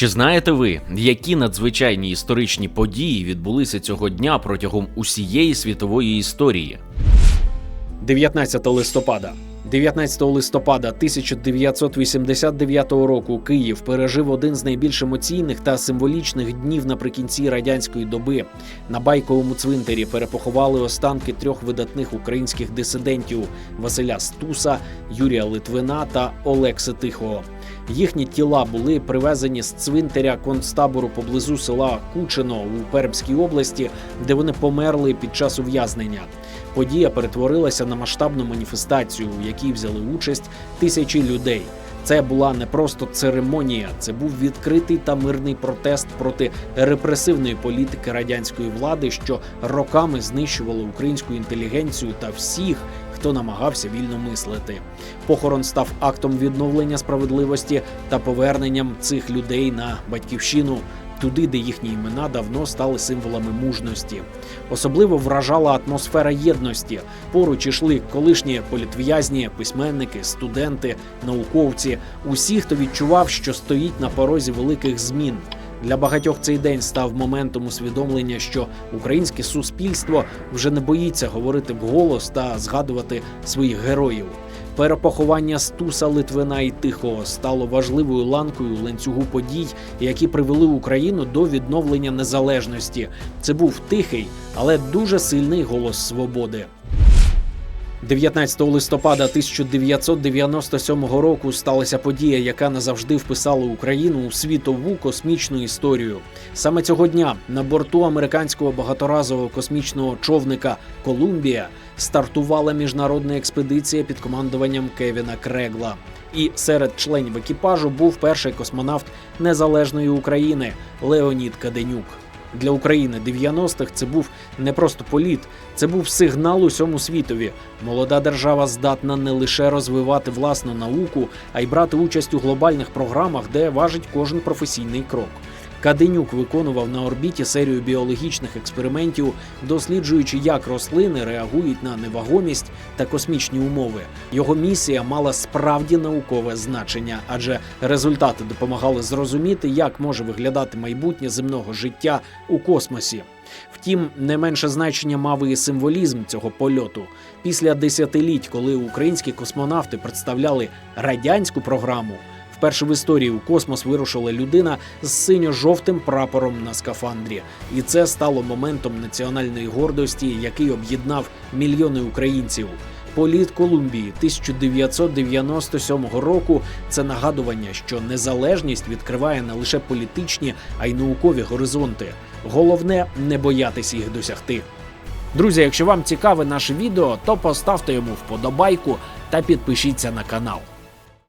Чи знаєте ви, які надзвичайні історичні події відбулися цього дня протягом усієї світової історії? 19 листопада. 19 листопада 1989 року Київ пережив один з найбільш емоційних та символічних днів наприкінці радянської доби. На байковому цвинтарі перепоховали останки трьох видатних українських дисидентів Василя Стуса, Юрія Литвина та Олекси Тихого. Їхні тіла були привезені з цвинтаря концтабору поблизу села Кучино у Пермській області, де вони померли під час ув'язнення. Подія перетворилася на масштабну маніфестацію, у якій взяли участь тисячі людей. Це була не просто церемонія, це був відкритий та мирний протест проти репресивної політики радянської влади, що роками знищувала українську інтелігенцію та всіх, хто намагався вільно мислити. Похорон став актом відновлення справедливості та поверненням цих людей на батьківщину. Туди, де їхні імена давно стали символами мужності. Особливо вражала атмосфера єдності. Поруч ішли колишні політв'язні, письменники, студенти, науковці, усі, хто відчував, що стоїть на порозі великих змін. Для багатьох цей день став моментом усвідомлення, що українське суспільство вже не боїться говорити вголос та згадувати своїх героїв. Перепоховання Стуса Литвина і Тихого стало важливою ланкою ланцюгу подій, які привели Україну до відновлення незалежності. Це був тихий, але дуже сильний голос свободи. 19 листопада 1997 року сталася подія, яка назавжди вписала Україну у світову космічну історію. Саме цього дня на борту американського багаторазового космічного човника Колумбія стартувала міжнародна експедиція під командуванням Кевіна Крегла. І серед членів екіпажу був перший космонавт незалежної України Леонід Каденюк. Для України 90-х це був не просто політ, це був сигнал усьому світові. Молода держава здатна не лише розвивати власну науку, а й брати участь у глобальних програмах, де важить кожен професійний крок. Каденюк виконував на орбіті серію біологічних експериментів, досліджуючи, як рослини реагують на невагомість та космічні умови. Його місія мала справді наукове значення, адже результати допомагали зрозуміти, як може виглядати майбутнє земного життя у космосі. Втім, не менше значення мав і символізм цього польоту. Після десятиліть, коли українські космонавти представляли радянську програму, вперше в історії у космос вирушила людина з синьо-жовтим прапором на скафандрі, і це стало моментом національної гордості, який об'єднав мільйони українців. Політ Колумбії 1997 року це нагадування, що незалежність відкриває не лише політичні, а й наукові горизонти. Головне не боятися їх досягти. Друзі, якщо вам цікаве наше відео, то поставте йому вподобайку та підпишіться на канал.